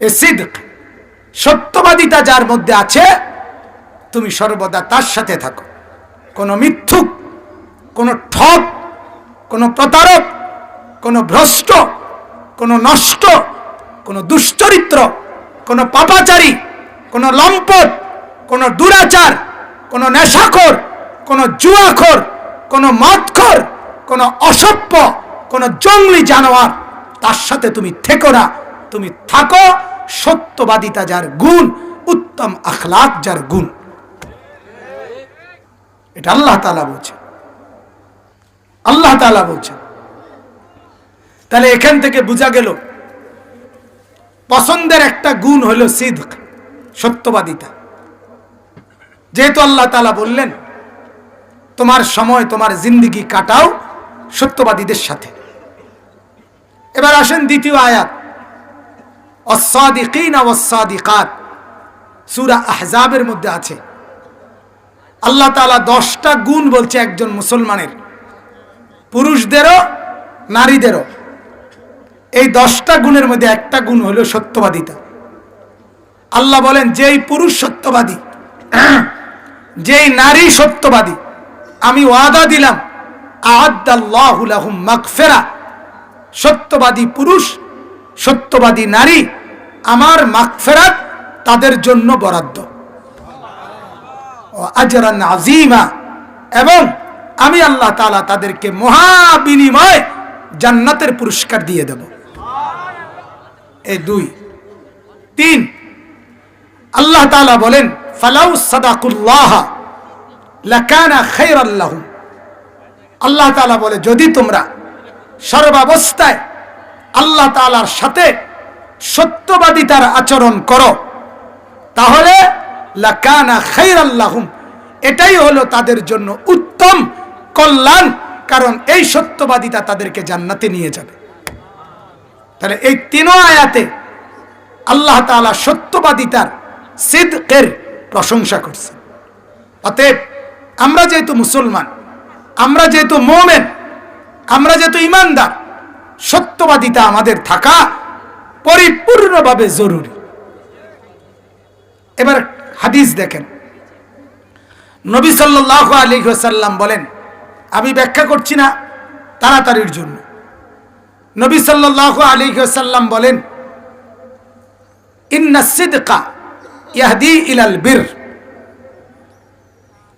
এ সত্যবাদিতা যার মধ্যে আছে, তুমি সর্বদা তার সাথে থাকো। কোনো মিথ্যুক, কোনো ঠক কোনো প্রতারক, কোনো ভ্রষ্ট, কোনো নষ্ট, কোনো দুশ্চরিত্র, কোনো পাপাচারী, কোনো লম্পট, কোনো দুরাচার, কোনো নেশাখোর, কোনো জুয়াখোর, কোনো মদখোর, কোনো অসভ্য, কোনো জঙ্গলি জানোয়ার, তার সাথে তুমি থেকো না। তুমি থাকো সত্যবাদিতা যার গুণ, উত্তম আখলাক যার গুণ। এটা আল্লাহ তালা বলছে আল্লাহ তালা বলছে তাহলে এখান থেকে বোঝা গেল, পছন্দের একটা গুণ হলো সিদ্ক, সত্যবাদিতা। যেহেতু আল্লাহ তালা বললেন, তোমার সময়, তোমার জিন্দিগি কাটাও সত্যবাদীদের সাথে। এবার আসেন দ্বিতীয় আয়াত। অসাদিকিন অসাদিকাত সুরা আহজাবের মধ্যে আছে। আল্লাহ তালা দশটা গুণ বলছে একজন মুসলমানের। পুরুষদেরও, নারীদেরও। এই দশটা গুণের মধ্যে একটা গুণ হলো সত্যবাদিতা। আল্লাহ বলেন, যেই পুরুষ সত্যবাদী, যেই নারী সত্যবাদী, আমি ওয়াদা দিলাম আদাল্লাহুম মাগফেরা। সত্যবাদী পুরুষ, সত্যবাদী নারী আমার মাকফেরাত তাদের জন্য বরাদ্দ। আজরান আজিমা এবং আমি আল্লাহ তালা তাদেরকে মহা বিনিময় জান্নাতের পুরস্কার দিয়ে দেব। এ দুই। তিন। আল্লাহ তাআলা বলেন, ফালাউ সাদাকুল্লাহ খাইরাল্লাহুম আল্লাহ তাআলা বলে, যদি তোমরা সর্বাবস্থায় আল্লাহ তাআলার সাথে সত্যবাদিতার আচরণ করো। তাহলে লাকানা খাইরাল্লাহুম, এটাই হলো তাদের জন্য উত্তম কল্যাণ, কারণ এই সত্যবাদিতা তাদেরকে জান্নাতে নিয়ে যাবে। তাহলে এই তিনও আয়াতে আল্লাহ তাআলা সত্যবাদিতার সিদ্কের প্রশংসা করছে অতএব আমরা যেহেতু মুসলমান, আমরা যেহেতু মোমেন, আমরা যেহেতু ইমানদার, সত্যবাদিতা আমাদের থাকা পরিপূর্ণভাবে জরুরি। এবার হাদিস দেখেন। নবী সাল্লাহ আলী সাল্লাম বলেন, আমি ব্যাখ্যা করছি না তাড়াতাড়ির জন্য। নবী সাল্লাহ আলী সাল্লাম বলেন, ইন্না সিদকা ইয়াহদি ইলাল বীর।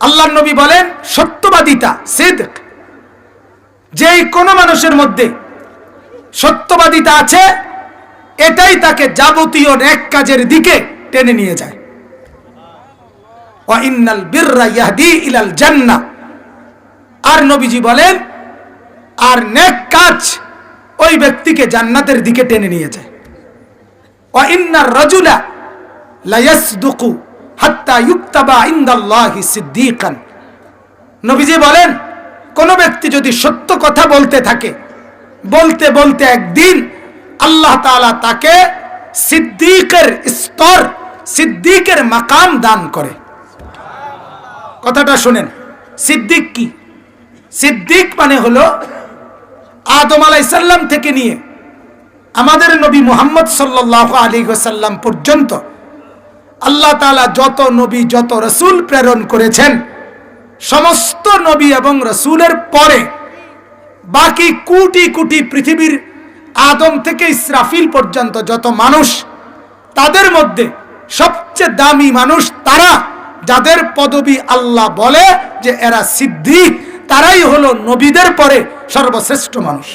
আল্লাহ নবী বলেন, সত্যবাদিতা, সিদ্ক। যেই কোনো মানুষের মধ্যে সত্যবাদিতা আছে এটাই তাকে যাবতীয় ন্যাক কাজের দিকে টেনে নিয়ে যায়। আর নবীজি বলেন, আর নেক কাজ ওই ব্যক্তিকে জান্নাতের দিকে টেনে নিয়ে যায়। রাজুলা লায়াসদুকু হাত্তা ইউক্তাবা ইনদাল্লাহি সিদ্দিকান। নবীজি বলেন, কোন ব্যক্তি যদি সত্য কথা বলতে থাকে, বলতে বলতে একদিন আল্লাহ তাআলা তাকে সিদ্দিকের স্তর, সিদ্দিকের মাকাম দান করে। কথাটা শুনেন, সিদ্দিক কি? সিদ্দিক মানে হলো আদম আলাইসাল্লাম থেকে নিয়ে আমাদের নবী মুহাম্মদ সাল্লাহ আলী সাল্লাম পর্যন্ত আল্লাহ তালা যত নবী, যত রসুল প্রেরণ করেছেন, সমস্ত নবী এবং রসুলের পরে বাকি কোটি কোটি পৃথিবীর আদম থেকে ইসরাফিল পর্যন্ত যত মানুষ, তাদের মধ্যে সবচেয়ে দামি মানুষ তারা, যাদের পদবী আল্লাহ বলে যে এরা সিদ্দিক, তারাই হলো নবীদের পরে সর্বশ্রেষ্ঠ মানুষ।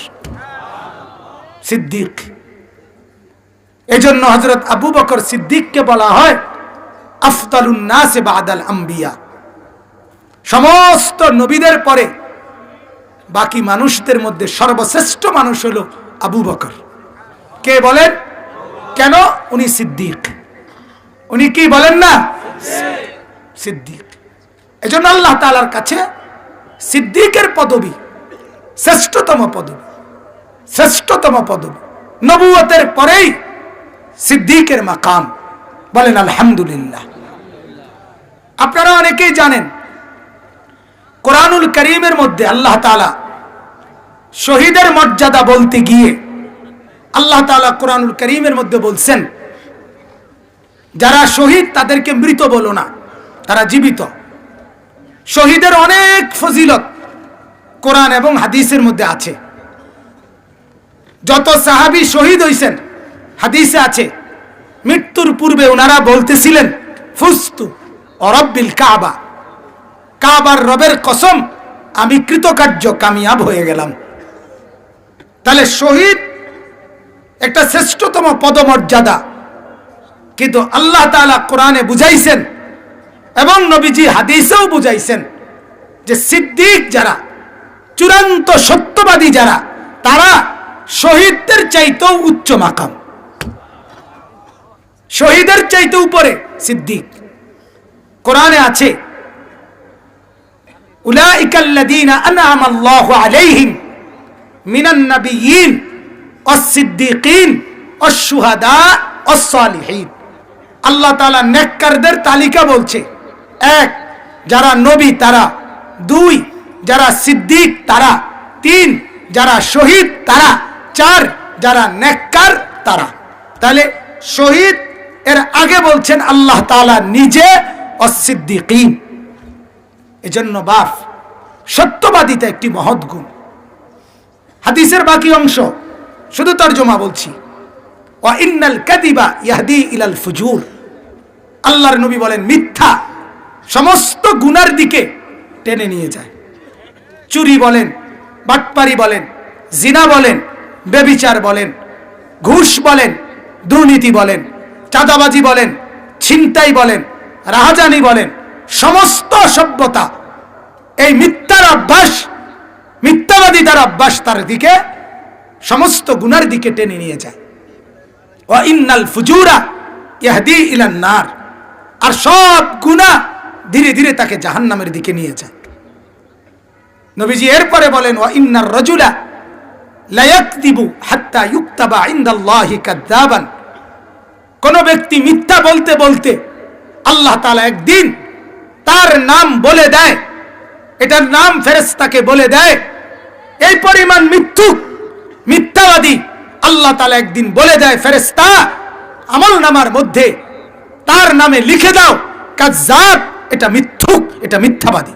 সিদ্দিক। এই জন্য হজরত আবু বকর সিদ্দিককে বলা হয় আফতালুন্নাসে বাদাল আম্বিয়া। সমস্ত নবীদের পরে বাকি মানুষদের মধ্যে সর্বশ্রেষ্ঠ মানুষ হলো আবু বকর। কে বলেন? কেন? উনি সিদ্দিক। উনি কি বলেন না? সিদ্দিক। এজন্য আল্লাহ তালার কাছে সিদ্দিকের পদবী, শ্রেষ্ঠতম পদবী শ্রেষ্ঠতম পদবী। নবুয়তের পরেই সিদ্দিকের মাকাম। বলেন, আলহামদুলিল্লাহ। আপনারা অনেকেই জানেন, কোরআনুল করিমের মধ্যে আল্লাহ তালা শহীদের মর্যাদা বলতে গিয়ে আল্লাহ তালা কোরআনুল করিমের মধ্যে বলছেন, যারা শহীদ তাদেরকে মৃত বলো না, তারা জীবিত। শহীদের অনেক ফজিলত কোরআন এবং হাদিসের মধ্যে আছে। যত সাহাবি শহীদ হইছেন, হাদিসে আছে, মৃত্যুর পূর্বে ওনারা বলতেছিলেন, ফুস্তু অরব্বিল কাবা। কাবার রবের কসম, আমি কৃতকার্য কামিয়াব হয়ে গেলাম। তাহলে শহীদ একটা শ্রেষ্ঠতম পদমর্যাদা। কিন্তু আল্লাহ তাআলা কোরআনে বুঝাইছেন এবং নবীজি হাদিসেও বুঝাইছেন যে সিদ্দিক যারা, চূড়ান্ত সত্যবাদী যারা, তারা শহীদদের চাইতেও উচ্চ মাকাম। শহীদের চাইতে উপরে সিদ্দিক। কোরআনে আছে, উলাইকাল্লাযীনা আনআমা আল্লাহু আলাইহিম মিনান নাবিয়্যিন ওয়াস-সিদ্দীকিন ওয়াশ-শুহাদা ওয়াস-সালিহিন আল্লাহ তাআলা নেককারদের তালিকা বলছে, এক, যারা নবী তারা, দুই, যারা সিদ্দিক তারা, তিন, যারা শহীদ তারা, চার, যারা নেককার তারা। তাহলে শহীদ এর আগে বলছেন আল্লাহ তাআলা নিজে অসিদ্দিকিন। এজন্য বাপ সত্যবাদিতা একটি মহৎ গুণ। হাদিসের বাকি অংশ। শুধু তর্জমা বলছি। ইন্নাল কাদিবা ইয়াহদি ইলাল ফুজুর। আল্লাহর নবী বলেন, মিথ্যা সমস্ত গুনার দিকে টেনে নিয়ে যায়। চুরি বলেন, বাটপারি বলেন, জিনা বলেন বেবিচার বলেন, ঘুষ বলেন, দুর্নীতি বলেন, চাঁদাবাজি বলেন, ছিনতাই বলেন, রাহাজানি বলেন, সমস্ত সভ্যতা এই মিথ্যার অভ্যাস মিথ্যাবাদী তার অভ্যাস তার দিকে সমস্ত গুনার দিকে টেনে নিয়ে যায়। ও ইন্নাল ফুজুরা ইয়াহদি ইলান নার। আর সব গুনাহ ধীরে ধীরে তাকে জাহান্নামের দিকে নিয়ে যায়। নবীজি এরপরে বলেন, ওয়া ইন্নার রাজুলা লা ইয়াকদিবু হাত্তা ইউক্তাবা ইনদাল্লাহি কাযযাবান কোন ব্যক্তি মিথ্যা বলতে বলতে আল্লাহ তাআলা একদিন তার নাম বলে দেয়, এটার নাম ফেরেশতাকে বলে দেয় এই পরিমাণ মিথ্যুক মিথ্যাবাদী আল্লাহ তালা একদিন বলে দেয়, ফেরেশতা, আমল নামার মধ্যে তার নামে লিখে দাও, কাজ্জাব, এটা মিথ্যুক, এটা মিথ্যাবাদী।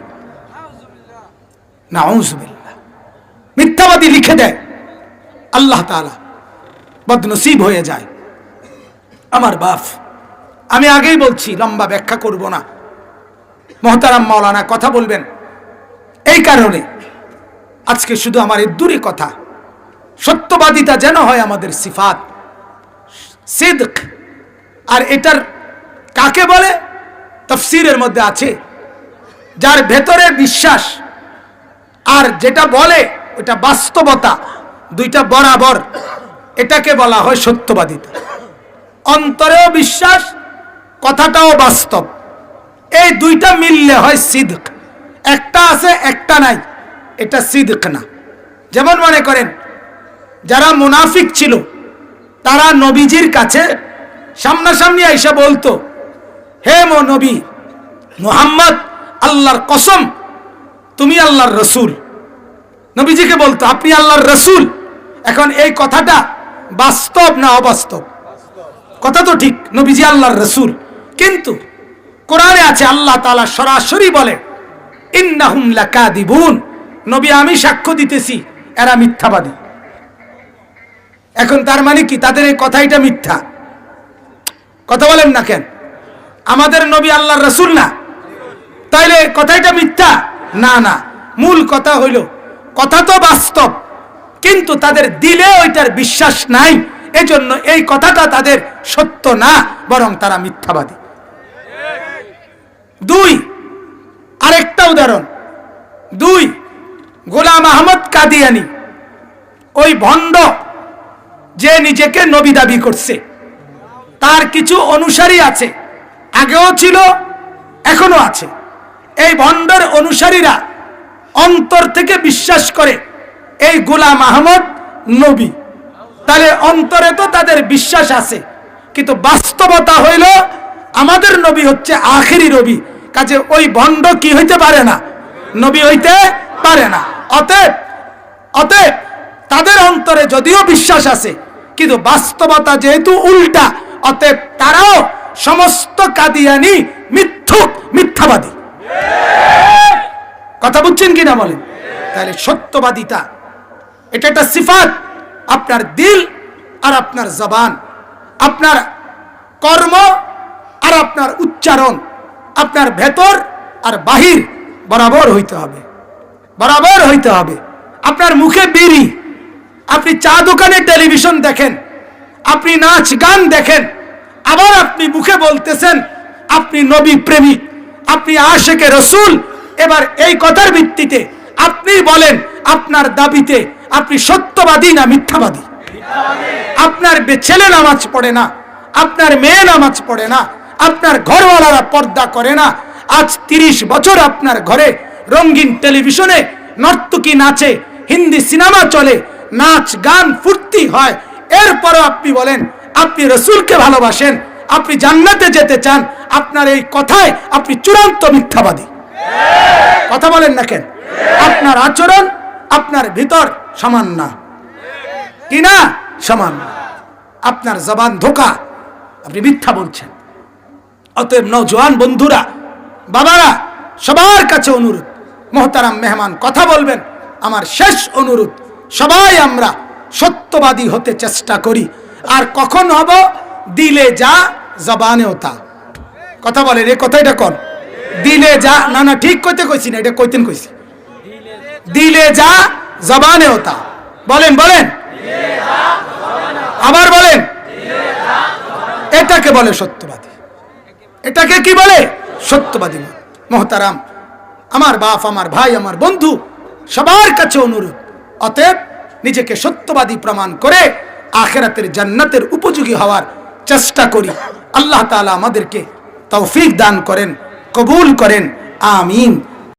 নাউজুবিল্লাহ। মিথ্যাবাদী লিখে দেয়, আল্লাহ তাআলা বদনসিব হয়ে যায়। আমার বাপ, আমি আগেই বলছি, লম্বা ব্যাখ্যা করব না। মহতারাম মাওলানা কথা বলবেন। এই কারণে আজকে শুধু আমার এই দূরে কথা। সত্যবাদিতা যেন হয় আমাদের সিফাত। সিদ্ক। আর এটার কাকে বলে? তফসিরের মধ্যে আছে। যার ভেতরে বিশ্বাস। আর যেটা বলে, ওটা বাস্তবতা। দুইটা বরাবর। এটাকে বলা হয় সত্যবাদিতা। অন্তরেও বিশ্বাস, কথাটাও বাস্তব। এই দুইটা মিললে হয় সিদ্ক। একটা আছে, একটা নাই। এটা সিদ্ক না। যেমন মনে করেন, যারা মুনাফিক ছিল, তারা নবীজির কাছে সামনাসামনি আইসা বলতো, হে মো নবী, মুহাম্মদ আল্লাহর কসম, তুমি আল্লাহর রসুল। নবীজিকে বলতো, আপনি আল্লাহর রসুল। এখন এই কথাটা বাস্তব না অবাস্তব? কথা তো ঠিক, নবীজি আল্লাহর রসুল। কিন্তু কোরআনে আছে, আল্লাহ তাআলা সরাসরি বলে, ইন্নাহুম লাকাদিবুন। নবী, আমি সাক্ষ্য দিতেছি, এরা মিথ্যাবাদী। এখন তার মানে কি? তাদের এই কথাইটা মিথ্যা। কথা বলেন না কেন? আমাদের নবী আল্লাহর রসুল না? তাইলে কথাইটা মিথ্যা? না না। মূল কথা হইল, কথা তো বাস্তব, কিন্তু তাদের দিলে ওইটার বিশ্বাস নাই। এজন্য এই কথাটা তাদের সত্য না, বরং তারা মিথ্যাবাদী। দুই, আরেকটা উদাহরণ। দুই গোলাম আহমদ কাদিয়ানি, ওই ভণ্ড যে নিজেকে নবী দাবি করছে, তার কিছু অনুসারী আছে, আগেও ছিল, এখনও আছে। এই ভণ্ডর অনুসারীরা অন্তর থেকে বিশ্বাস করে, এই গোলাম আহমদ নবী। তাহলে অন্তরে তো তাদের বিশ্বাস আছে, কিন্তু বাস্তবতা হইল, আমাদের নবী হচ্ছে আখেরি নবী কাজে ওই ভণ্ড কি হইতে পারে না? নবী হইতে পারে না। অতএব অতএব তাদের অন্তরে যদিও বিশ্বাস আছে, কিন্তু বাস্তবতা যেহেতু উল্টা, অতএব তারাও সমস্ত কাদিয়ানি মিথ্যুক, মিথ্যাবাদী। কথা বুঝছেন কিনা বলেন? তাহলে সত্যবাদিতা, এটা একটা সিফাত, আপনার দিল আর আপনার জবান, আপনার কর্ম আর আপনার উচ্চারণ, আপনার ভেতর আর বাহির বরাবর হইতে হবে। বরাবর হইতে হবে। আপনার মুখে বিড়ি, আপনি চা দোকানে টেলিভিশন দেখেন, আপনি নাচ গান দেখেন, আবার আপনি মুখে বলতেছেন, আপনি নবী প্রেমিক, আপনি আশেকে রসুল। এবার এই কথার ভিত্তিতে আপনি বলেন, আপনার দাবিতে আপনি সত্যবাদী না মিথ্যাবাদী? আপনার ছেলে নামাজ পড়ে না, আপনার মেয়ে নামাজ পড়ে না, আপনার ঘরওয়ালারা পর্দা করে না, আজ তিরিশ বছর আপনার ঘরে রঙিন টেলিভিশনে নর্তকী নাচে, হিন্দি সিনেমা চলে, নাচ, গান, ফুর্তি হয়। এরপরও আপনি বলেন, আপনি রসুলকে ভালোবাসেন, আপনি জান্নাতে যেতে চান, আপনার এই কথায় আপনি চূড়ান্ত মিথ্যাবাদী। কথা বলেন না কেন? আপনার আচরণ, আপনার ভিতর সমান না। কি না? সমান না। আপনার জবান ধোকা। আপনি মিথ্যা বলছেন। অতএব নৌজওয়ান বন্ধুরা, বাবারা, সবার কাছে অনুরোধ। মোহতারাম মেহমান, কথা বলবেন। আমার শেষ অনুরোধ, সবাই আমরা সত্যবাদী হতে চেষ্টা করি। আর কখন হব? দিলে যা, জবানেও তা। কথা বলেন, এ কথা এটা কন? দিলে যা, না না, ঠিক কইতে কইছি না, এটা কইতেন কইছি। দিলে যা, জবানেও তা। বলেন বলেন। আবার বলেন। এটাকে বলে সত্যবাদী। এটাকে কি বলে? সত্যবাদী মহতারাম আমার বাপ, আমার ভাই, আমার বন্ধু, সবার কাছে অনুরোধ। অতএব নিজেকে সত্যবাদী প্রমাণ করে আখেরাতের জান্নাতের উপযোগী হওয়ার চেষ্টা করি। আল্লাহ তালা আমাদেরকে তৌফিক দান করেন, কবুল করেন। আমিন।